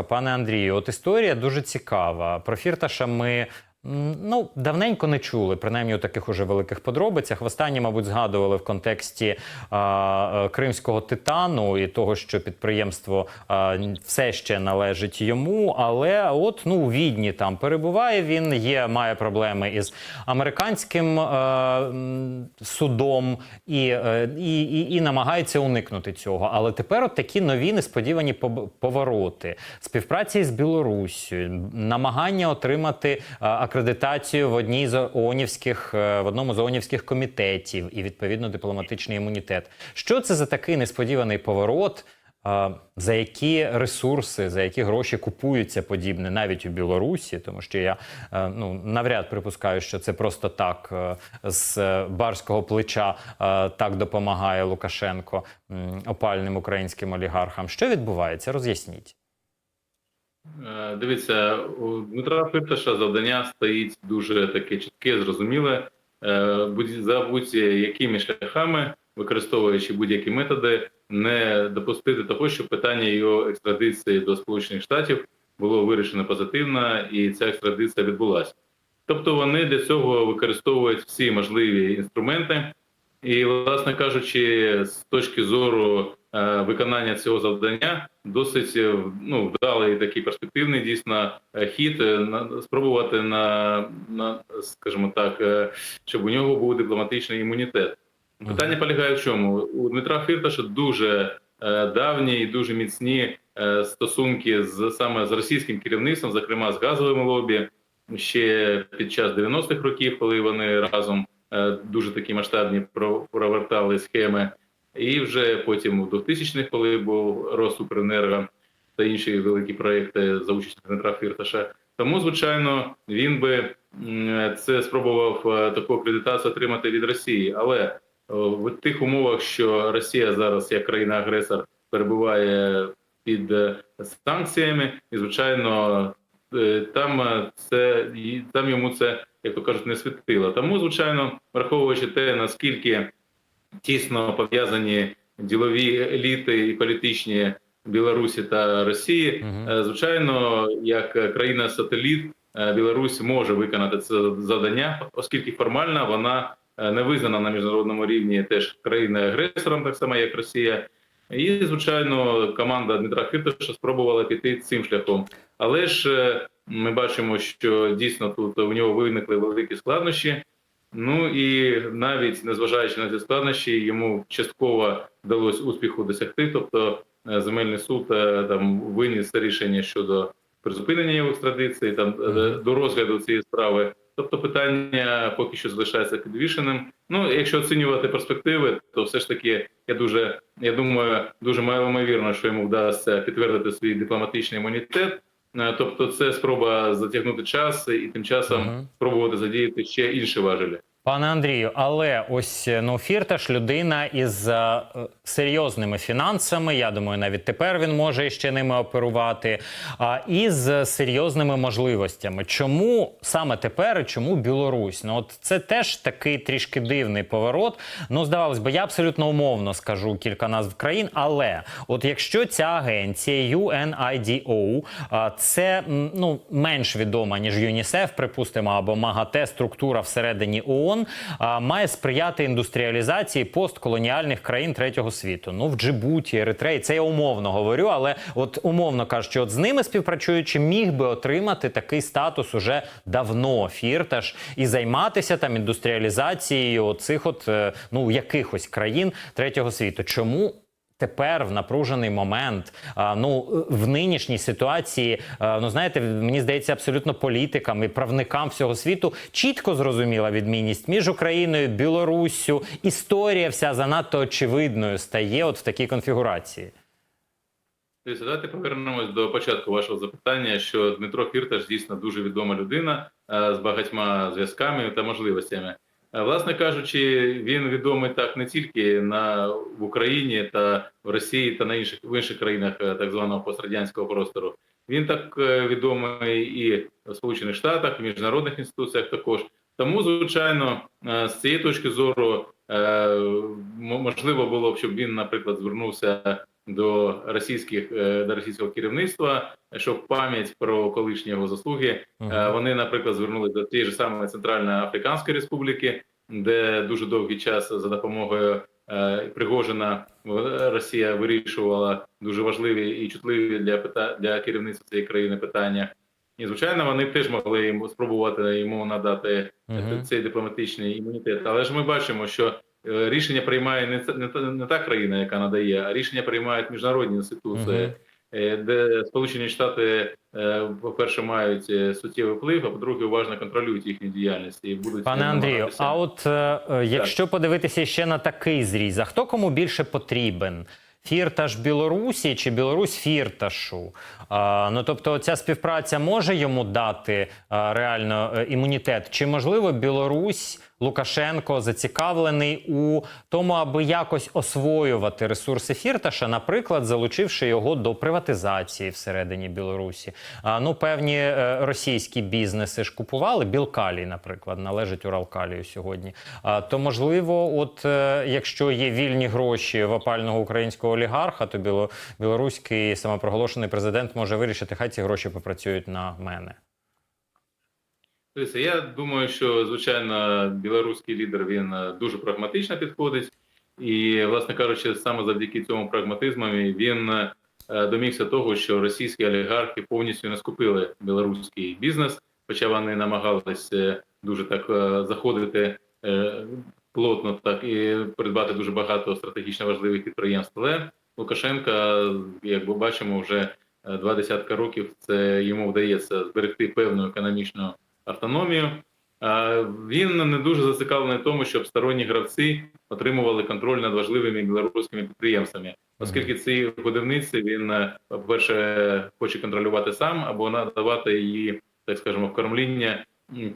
Пане Андрію, от історія дуже цікава. Про Фірташа ми ну давненько не чули, принаймні у таких уже великих подробицях. Востаннє, мабуть, згадували в контексті а, е, кримського титану і того, що підприємство а, все ще належить йому. Але от ну у відні там перебуває він, є, має проблеми із американським е, м, судом і, е, і, і, і намагається уникнути цього. Але тепер от такі нові несподівані повороти, співпраці з Білоруссю, намагання отримати е, акредитацію в одній з ООНівських, е, в одному з ООНівських комітетів і відповідно дипломатичний імунітет. Що це за такий несподіваний поворот? е, За які ресурси, за які гроші купується подібне навіть у Білорусі, тому що я е, ну навряд припускаю, що це просто так з барського плеча так допомагає Лукашенко опальним українським олігархам. Що відбувається? Роз'ясніть. Е, Дивіться, у Дмитра Фирташа завдання стоїть дуже таке чітке, зрозуміле. Е, За будь-якими шляхами, використовуючи будь-які методи, не допустити того, щоб питання його екстрадиції до Сполучених Штатів було вирішено позитивно, і ця екстрадиція відбулася. Тобто вони для цього використовують всі можливі інструменти. І, власне кажучи, з точки зору виконання цього завдання, досить е, ну, вдалий такий перспективний дійсно е, хід е, на, спробувати на, на, скажімо так, е, щоб у нього був дипломатичний імунітет. Питання полягає в чому? У Дмитра Фірташа дуже е, давні і дуже міцні е, стосунки з саме з російським керівництвом, зокрема з газовим лобі, ще під час 90-х років, коли вони разом е, дуже такі масштабні про- провертали схеми, і вже потім у 2000-х, коли був Росупренерго та інші великі проекти за участю Дмитра Фірташа. Тому, звичайно, він би це спробував е, таку акредитацію отримати від Росії, але е, в тих умовах, що Росія зараз як країна-агресор перебуває під е, санкціями, і звичайно, там це там йому це, як то кажуть, не світило. Тому, звичайно, враховуючи те, наскільки тісно пов'язані ділові еліти і політичні Білорусі та Росії, е, звичайно, як країна-сателіт, е, Білорусь може виконати це завдання, оскільки формально вона е, не визнана на міжнародному рівні теж країною-агресором, так само як Росія. І, звичайно, команда Дмитра Фірташа спробувала піти цим шляхом. Але ж ми бачимо, що дійсно тут у нього виникли великі складнощі. Ну і навіть незважаючи на ці складнощі, йому частково вдалося успіху досягти. Тобто е, земельний суд е, там виніс рішення щодо призупинення його екстрадиції, там е, до розгляду цієї справи. Тобто питання поки що залишається підвішеним. Ну, якщо оцінювати перспективи, то все ж таки я дуже я думаю, дуже малоймовірно, що йому вдасться підтвердити свій дипломатичний імунітет. Е, Тобто, це спроба затягнути час і тим часом угу. спробувати задіяти ще інші важелі. Пане Андрію, але ось ну Фірташ людина із е, е, серйозними фінансами. Я думаю, навіть тепер він може ще ними оперувати. А і з серйозними можливостями. Чому саме тепер чому Білорусь? Ну от це теж такий трішки дивний поворот. Ну здавалось би, я абсолютно умовно скажу кілька назв країн. Але от якщо ця агенція UNIDO, це ну менш відома ніж ЮНІСЕФ, припустимо, або МАГАТЕ, структура всередині ООН, має сприяти індустріалізації постколоніальних країн третього світу. Ну в Джибуті, Еритреї, це я умовно говорю, але от умовно кажучи, от з ними співпрацюючи, міг би отримати такий статус уже давно фірташ і займатися там індустріалізацією оцих от е, ну якихось країн третього світу. Чому? Тепер в напружений момент, ну в нинішній ситуації, ну знаєте, мені здається, абсолютно політикам і правникам всього світу чітко зрозуміла відмінність між Україною, Білоруссю. Історія вся занадто очевидною стає от в такій конфігурації. Дивіться, давайте повернемось до початку вашого запитання, що Дмитро Фірташ дійсно дуже відома людина з багатьма зв'язками та можливостями. Власне кажучи, він відомий так не тільки на в Україні та в Росії та на інших в інших країнах е, так званого пострадянського простору. Він так е, відомий і в Сполучених Штатах, в міжнародних інституціях також. Тому, звичайно, е, з цієї точки зору можливо було б, щоб він, наприклад, звернувся до російських е, до російського керівництва, щоб пам'ять про колишні його заслуги. Е, Вони, наприклад, звернулися до тієї ж самої Центральної Африканської Республіки, де дуже довгий час за допомогою е, Пригожина Росія вирішувала дуже важливі і чутливі для пита для керівництва цієї країни питання. І звичайно, вони теж могли йому спробувати йому надати Мгм. цей дипломатичний імунітет. Але ж ми бачимо, що рішення приймає не не та не та країна, яка надає, а рішення приймають міжнародні інституції е, де Сполучені Штати, е, по-перше, мають е, суттєвий вплив, а по-друге, уважно контролюють їхню діяльність і будуть Пане Андрію, а от е, е, якщо подивитися ще на такий зріз, а хто кому більше потрібен? Фірташ Білорусі чи Білорусь Фірташу? А, ну тобто, ця співпраця може йому дати а, реально е, імунітет? Чи можливо Білорусь Лукашенко зацікавлений у тому, аби якось освоювати ресурси Фірташа, наприклад, залучивши його до приватизації всередині Білорусі? А, ну, певні е, російські бізнеси ж купували Білкалій, наприклад, належить Уралкалію сьогодні. А, то можливо, от е, якщо є вільні гроші в опального українського олігарха, то біло, білоруський самопроголошений президент може вирішити, хай ці гроші попрацюють на мене. Дивіться, я думаю, що звичайно білоруський лідер він е, дуже прагматично підходить, і, власне кажучи, саме завдяки цьому прагматизму він е, домігся того, що російські олігархи повністю не скупили білоруський бізнес, хоча вони намагалися дуже так е, заходити плотно, так і придбати дуже багато стратегічно важливих підприємств. Але Лукашенка, як ми бачимо, вже два десятка років це йому вдається зберегти певну економічну автономію. Він не дуже зацікавлений в тому, щоб сторонні гравці отримували контроль над важливими білоруськими підприємствами, оскільки ці годівниці він, е, по-перше, хоче контролювати сам або надавати її, так скажемо, в кормління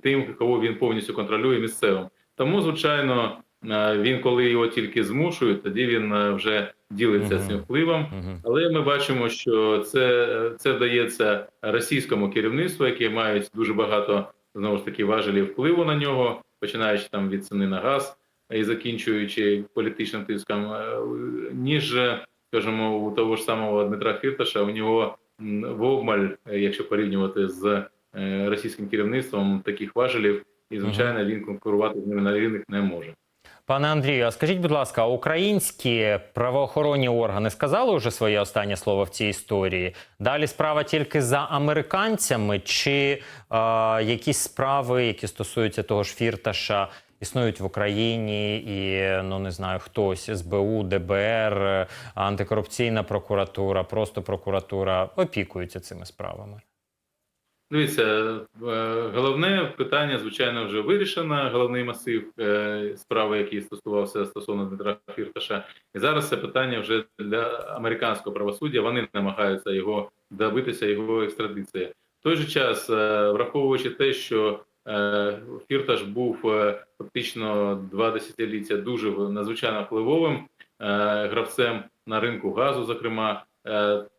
тим, кого він повністю контролює місцевим. Тому, звичайно, е, він, коли його тільки змушують, тоді він е, вже ділиться цим впливом. Але ми бачимо, що це, це вдається російському керівництву, яке мають дуже багато знову ж таки важелі впливу на нього, починаючи там від ціни на газ і закінчуючи політичним тиском, е, ніж, скажімо, у того ж самого Дмитра Фірташа, у нього в обмаль, е, якщо порівнювати з е, російським керівництвом таких важелів, і звичайно він конкурувати з ними на рівних не може. Пане Андрію, а скажіть, будь ласка, українські правоохоронні органи сказали вже своє останнє слово в цій історії? Далі справа тільки за американцями, чи е, якісь справи, які стосуються того ж фірташа, існують в Україні, і ну не знаю, хтось СБУ, ДБР, антикорупційна прокуратура, просто прокуратура опікуються цими справами. Дивіться, е, головне питання, звичайно, вже вирішено. Головний масив е, справи, який стосувався стосовно Дмитра Фірташа. І зараз це питання вже для американського правосуддя. Вони намагаються його добитися, його екстрадиції. В той же час, е, враховуючи те, що Фірташ був фактично два десятиліття дуже надзвичайно впливовим гравцем на ринку газу, зокрема,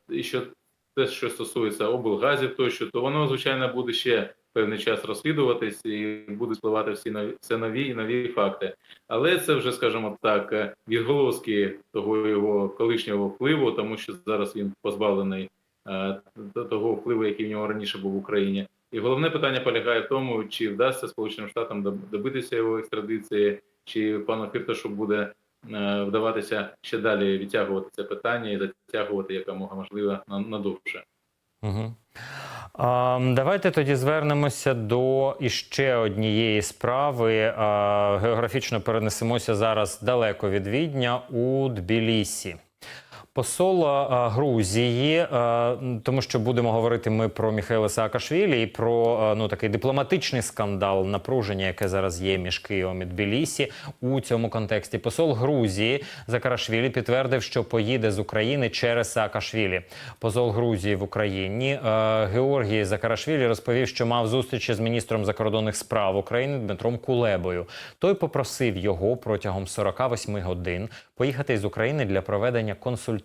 і що те, що стосується облгазів, тощо, то воно звичайно буде ще певний час розслідуватись і буде спливати всі нові все нові і нові факти. Але це вже, скажімо так, відголоски того його колишнього впливу, тому що зараз він позбавлений е, того впливу, який в нього раніше був в Україні. І головне питання полягає в тому, чи вдасться Сполученим Штатам добитися його екстрадиції, чи пану Фірташу буде вдаватися ще далі відтягувати це питання і затягувати якомога можливо на- надовше. Угу. А, давайте тоді звернемося до іще однієї справи. А, географічно перенесемося зараз далеко від Відня у Тбілісі. Посол Грузії, тому що будемо говорити ми про Міхайла Саакашвілі і про ну такий дипломатичний скандал напруження, яке зараз є між Києвом і Тбілісі у цьому контексті. Посол Грузії Закарашвілі підтвердив, що поїде з України через Саакашвілі. Посол Грузії в Україні е, Георгій Закарашвілі розповів, що мав зустрічі з міністром закордонних справ України Дмитром Кулебою. Той попросив його протягом 48 годин поїхати з України для проведення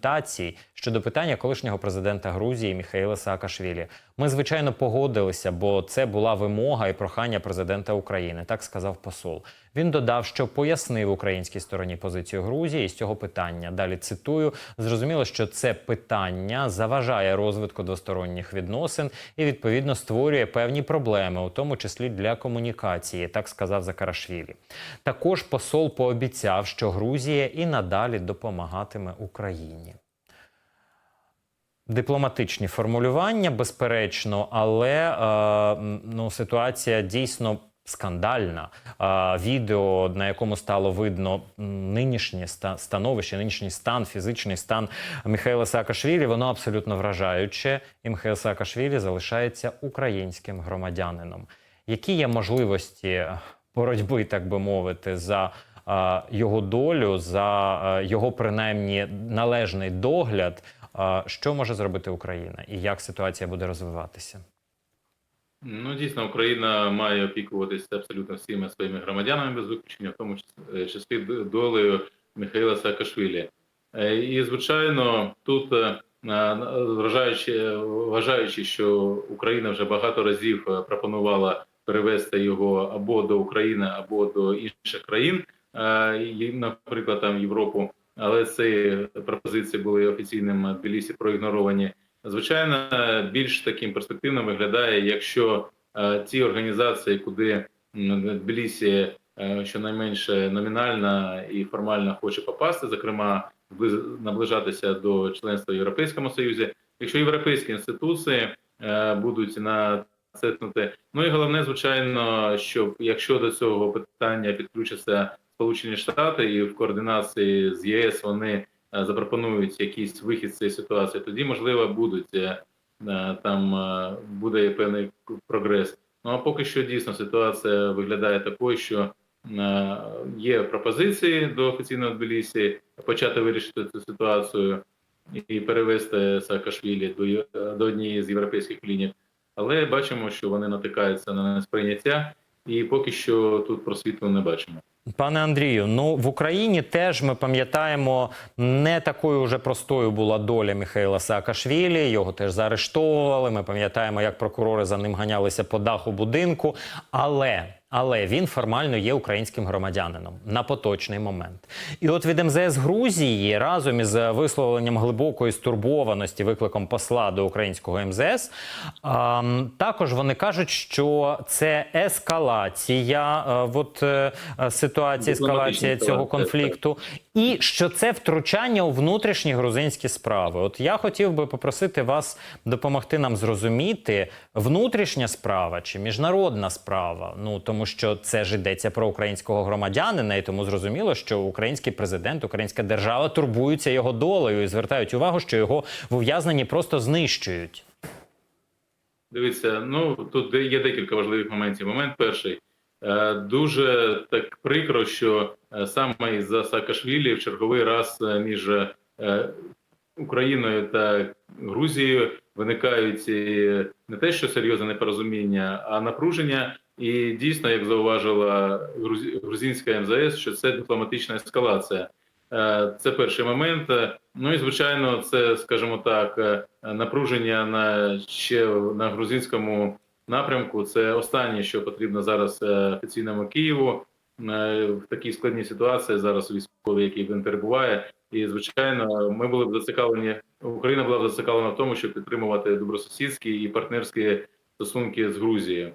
консультацій щодо питання колишнього президента Грузії Міхаїла Саакашвілі. Ми звичайно погодилися, бо це була вимога і прохання президента України. Так сказав посол. Він додав, що пояснив українській стороні позицію Грузії з цього питання. Далі цитую: зрозуміло, що це питання заважає розвитку двосторонніх відносин і відповідно створює певні проблеми, у тому числі для комунікації, так сказав Закарашвілі. Також посол пообіцяв, що Грузія і надалі допомагатиме Україні. Дипломатичні формулювання, безперечно, але е, ну, ситуація дійсно скандальна. Е, відео, на якому стало видно нинішнє ста- становище, нинішній стан, фізичний стан Михайла Саакашвілі, воно абсолютно вражаюче. І Михайло Саакашвілі залишається українським громадянином. Які є можливості боротьби, так би мовити, за е, його долю, за е, його принаймні належний догляд? Що може зробити Україна і як ситуація буде розвиватися? Ну, дійсно, Україна має опікуватися абсолютно всіма своїми громадянами без виключення, в тому числі- числі долею Михайла Саакашвілі. Е, І, звичайно, тут, е, на- вважаючи, що Україна вже багато разів е, пропонувала перевести його або до України, або до інших країн, е, наприклад, там Європу, але ці пропозиції були офіційним Тбілісі проігноровані. Звичайно, більш таким перспективним виглядає, якщо е, ті організації, куди Тбілісі е, щонайменше номінально і формально хоче попасти, зокрема наближатися до членства в Європейському Союзі, якщо європейські інституції е, будуть на це. Ну і головне, звичайно, що якщо до цього питання підключаться Сполучені Штати і в координації з ЄС вони е, запропонують якийсь вихід з цієї ситуації, тоді можливо будуть е, е, там буде певний прогрес. Ну а поки що дійсно ситуація виглядає такою, що є пропозиції до офіційного Тбілісі почати вирішити цю ситуацію і перевести Саакашвілі до, до однієї з європейських ліній. Але бачимо, що вони натикаються на несприйняття, і поки що тут просвіту не бачимо. Пане Андрію, ну в Україні теж ми пам'ятаємо, не такою вже простою була доля Михайла Саакашвілі. Його теж заарештовували. Ми пам'ятаємо, як прокурори за ним ганялися по даху будинку. Але але він формально є українським громадянином на поточний момент. І от від МЗС Грузії разом із висловленням глибокої стурбованості викликом посла до українського МЗС, також вони кажуть, що це ескалація е, от, е, ситуації, ескалація цього конфлікту, і що це втручання у внутрішні грузинські справи. От я хотів би попросити вас допомогти нам зрозуміти, внутрішня справа чи міжнародна справа. Ну тому що це ж йдеться про українського громадянина, і тому зрозуміло, що український президент, українська держава турбуються його долею і звертають увагу, що його в ув'язненні просто знищують. Дивіться, ну тут є декілька важливих моментів. Момент перший. Е, Дуже так прикро, що е, саме із-за Саакашвілі в черговий раз е, між Україною та Грузією виникають не те, що серйозне непорозуміння, а напруження. І дійсно, як зауважила грузинська МЗС, що це дипломатична ескалація. Е, Це перший момент. Ну і звичайно, це, скажімо так, е, напруження на ще на грузинському напрямку. Це останнє, що потрібно зараз е, офіційному Києву в такій складній ситуації зараз у військовій, який він перебуває. І звичайно, ми були б зацікавлені. Україна була б зацікавлена в тому, щоб підтримувати добросусідські і партнерські стосунки з Грузією.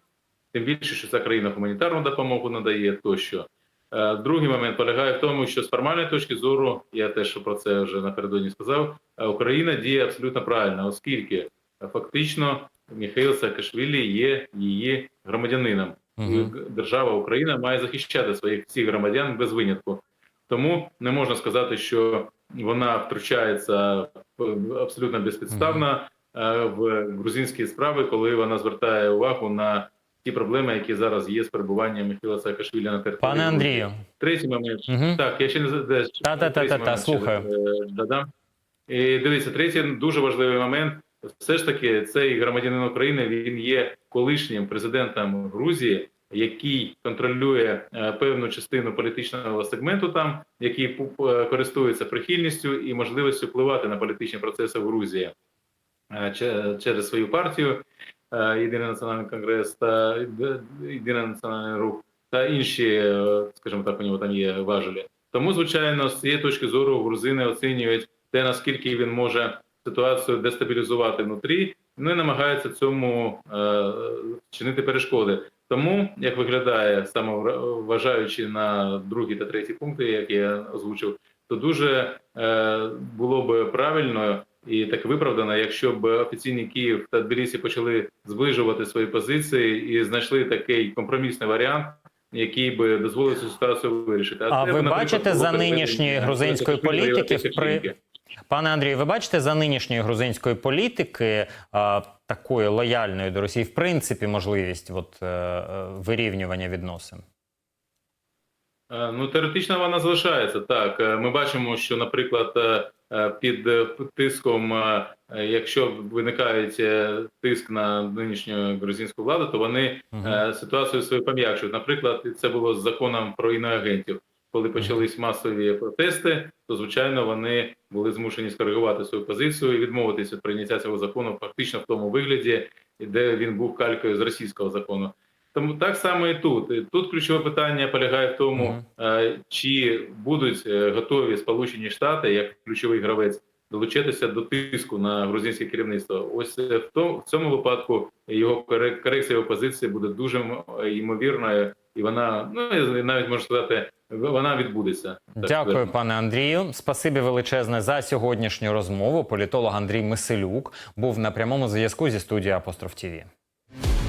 Тим більше, що ця країна гуманітарну допомогу надає тощо. Е, Другий момент полягає в тому, що з формальної точки зору, я теж про це вже напередодні сказав, е, Україна діє абсолютно правильно, оскільки е, фактично Михайло Саакашвілі є її громадянином. І Держава Україна має захищати своїх всіх громадян без винятку. Тому не можна сказати, що вона втручається абсолютно безпідставно е, в грузинські справи, коли вона звертає увагу на ті проблеми, які зараз є з перебуванням Михайла Саакашвілі на території. Пане Андрію, Третій момент. Мгм. Так, я ще не задеш. Та-та-та-та-та, слухаю. Додам. І дивіться, третій дуже важливий момент. Все ж таки, цей громадянин України він є колишнім президентом Грузії, який контролює е, певну частину політичного сегменту, там який е, користується прихильністю і можливістю впливати на політичні процеси в Грузії е, че- через свою партію. Е, Єдиний національний конгрес та єдиний національний рух. та інші, е, скажімо так, у нього там є важелі. Тому, звичайно, з цієї точки зору грузини оцінюють те, наскільки він може ситуацію дестабілізувати внутрі, ну і намагаються цьому е, чинити перешкоди. Тому, як виглядає, саме вважаючи на другі та треті пункти, які я озвучив, то дуже е, було б правильно і так виправдано, якщо б офіційні Київ та Тбілісі почали зближувати свої позиції і знайшли такий компромісний варіант, який би дозволив цю ситуацію вирішити. А це ви бачите за нинішньої грузинської політики при- Пане Андрію, ви бачите за нинішньої грузинської політики а, такої лояльної до Росії, в принципі, можливість от, е, е, вирівнювання відносин? Е, Ну, теоретично вона залишається так. Е, Ми бачимо, що, наприклад, е, під тиском, якщо виникає тиск на нинішню грузинську владу, то вони е, ситуацію свою пом'якшують. Наприклад, це було з законом про іноагентів. Коли почались масові протести, то звичайно вони були змушені скоригувати свою позицію і відмовитися від прийняття цього закону фактично в тому вигляді, де він був калькою з російського закону. Тому так само і тут. І Тут ключове питання полягає в тому, Мгм. е, чи будуть е, готові Сполучені Штати як ключовий гравець долучитися до тиску на грузинське керівництво. Ось е, в тому в цьому випадку його коре- корекція його позиції буде дуже ймовірною, і вона ну я навіть можу сказати, вона відбудеться. Дякую, пане Андрію. Спасибі величезне за сьогоднішню розмову. Політолог Андрій Миселюк був на прямому зв'язку зі студією Апостроф ТІВІ.